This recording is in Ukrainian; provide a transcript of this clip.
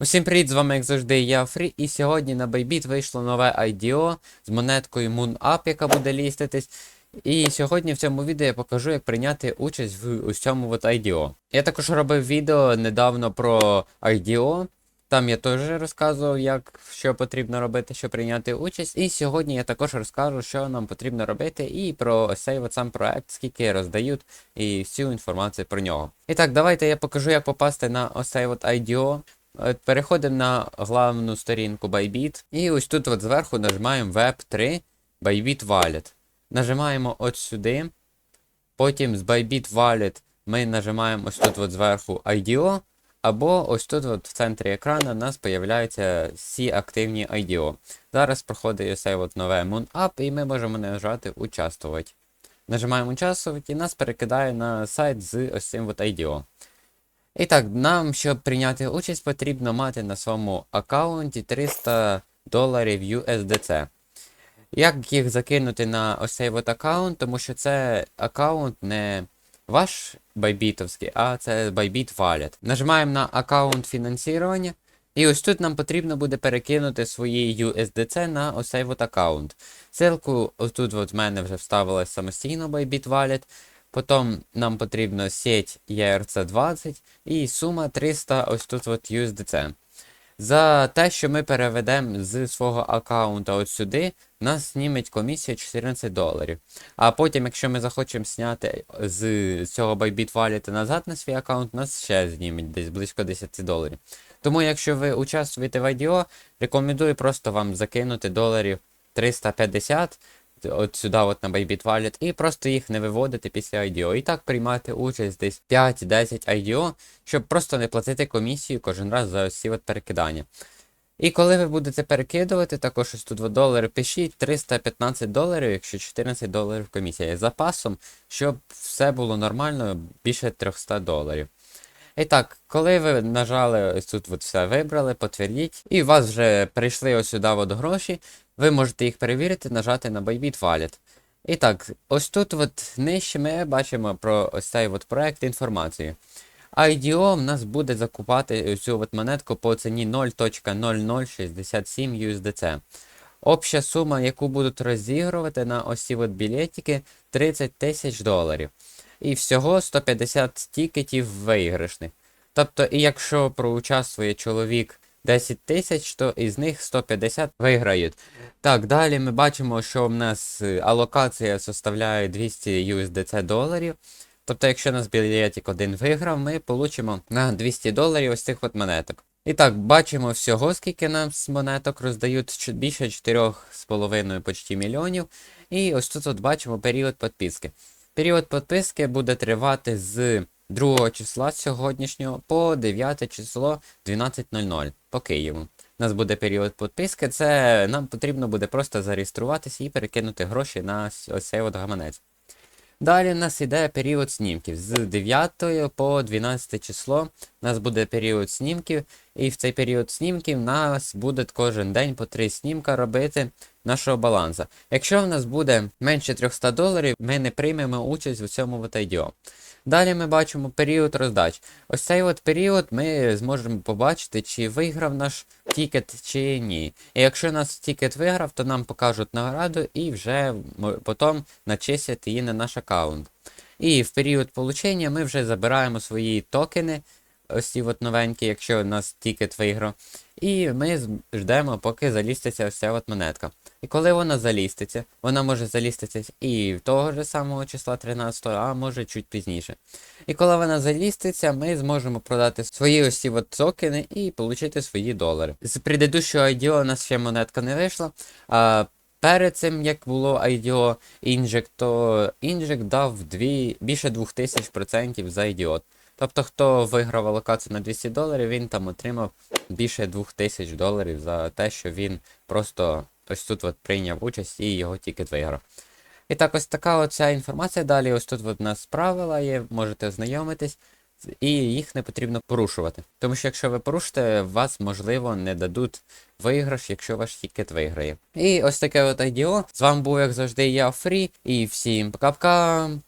Усім привіт, з вами як завжди я Фрі, і сьогодні на Bybit вийшло нове IDO з монеткою MoonUp, яка буде ліститись. І сьогодні в цьому відео я покажу, як прийняти участь в ось цьому от IDO. Я також робив відео недавно про IDO. Там я теж розказував, як що потрібно робити, щоб прийняти участь. І сьогодні я також розкажу, що нам потрібно робити, і про ось цей от сам проект, скільки роздають, і всю інформацію про нього. І так, давайте я покажу, як попасти на ось цей от IDO. Е, Переходимо на главну сторінку Bybit. І ось тут от зверху нажимаємо Web3 Bybit Wallet. Нажимаємо от сюди. Потім з Bybit Wallet ми нажимаємо ось тут от зверху IDO. Або ось тут от в центрі екрану у нас з'являються всі активні IDO. Зараз проходить ось цей от нове MoonUp, і ми можемо нажати Участвувати. Нажимаємо Участвувати і нас перекидає на сайт з ось цим от IDO. І так, нам, щоб прийняти участь, потрібно мати на своєму аккаунті 300 доларів USDC. Як їх закинути на ось цей от аккаунт, тому що це аккаунт не ваш байбітовський, а це Bybit Wallet. Нажимаємо на аккаунт фінансування. І ось тут нам потрібно буде перекинути свої USDC на ось цей от аккаунт. Ссылку ось тут от в мене вже вставилась самостійно Bybit Wallet. Потім нам потрібно сеть ERC20 і сума 300 ось тут от USDC. За те, що ми переведемо з свого аккаунта от сюди, нас зніметь комісія 14 доларів. А потім, якщо ми захочемо зняти з цього Bybit Wallet назад на свій аккаунт, нас ще зніметь десь близько 10 доларів. Тому, якщо ви участвуєте в IDO, рекомендую просто вам закинути доларів 350 от сюди, от на Bybit Wallet, і просто їх не виводити після IDO. І так приймати участь десь 5-10 IDO, щоб просто не платити комісію кожен раз за ці от перекидання. І коли ви будете перекидувати, також ось тут 2 долари пишіть 315 доларів, якщо 14 доларів комісія. З запасом, щоб все було нормально, більше 300 доларів. І так, коли ви нажали ось тут от все вибрали, потвердіть, і у вас вже прийшли ось сюди от гроші, ви можете їх перевірити, нажати на Bybit Wallet. І так, ось тут от нижче ми бачимо про ось цей от проект інформацію. IDO в нас буде закупати цю от монетку по ціні 0.0067 USDC. Обща сума, яку будуть розігрувати на ось ці от білетики 30 тисяч доларів. І всього 150 тікетів виграшних. Тобто, і якщо проучаствує чоловік 10 тисяч, то із них 150 виграють. Так, далі ми бачимо, що в нас е, алокація составляє 200 USDC доларів. Тобто, якщо у нас білетик один виграв, ми получимо на 200 доларів ось цих от монеток. І так, бачимо всього, скільки нам з монеток роздають більше 4,5 почти мільйонів. І ось тут от бачимо період підписки. Період підписки буде тривати з 2 числа сьогоднішнього по 9 число 12.00 по Києву. У нас буде період підписки, це нам потрібно буде просто зареєструватися і перекинути гроші на ось цей от гаманець. Далі у нас йде період снімків. З 9 по 12 число у нас буде період снімків, і в цей період снімків нас буде кожен день по 3 снімка робити нашого балансу. Якщо в нас буде менше 300 доларів, ми не приймемо участь у цьому от IDO. Далі ми бачимо період роздач. Ось цей от період ми зможемо побачити, чи виграв наш тікет, чи ні. І якщо нас тікет виграв, то нам покажуть награду і вже потім начислять її на наш аккаунт. І в період получення ми вже забираємо свої токени, ось ці от новенькі, якщо у нас тікет виграв. І ми ждемо, поки заліститься ось ця от монетка. І коли вона заліститься, вона може заліститися і того ж самого числа 13, а може чуть пізніше. І коли вона заліститься, ми зможемо продати свої ось ці от токени і отримати свої долари. З предыдущого IDO у нас ще монетка не вийшла. А перед цим, як було IDO Inject, то Inject дав дві, більше 2000% за IDO. Тобто, хто виграв алокацію на 200 доларів, він там отримав більше 2000 доларів за те, що він просто ось тут от прийняв участь і його тікет виграв. І так, ось така оця інформація. Далі ось тут от у нас правила є, можете ознайомитись, і їх не потрібно порушувати. Тому що якщо ви порушите, вас, можливо, не дадуть виграш, якщо ваш тікет виграє. І ось таке от IDO. З вами був, як завжди, я Фрі, і всім пока-пока!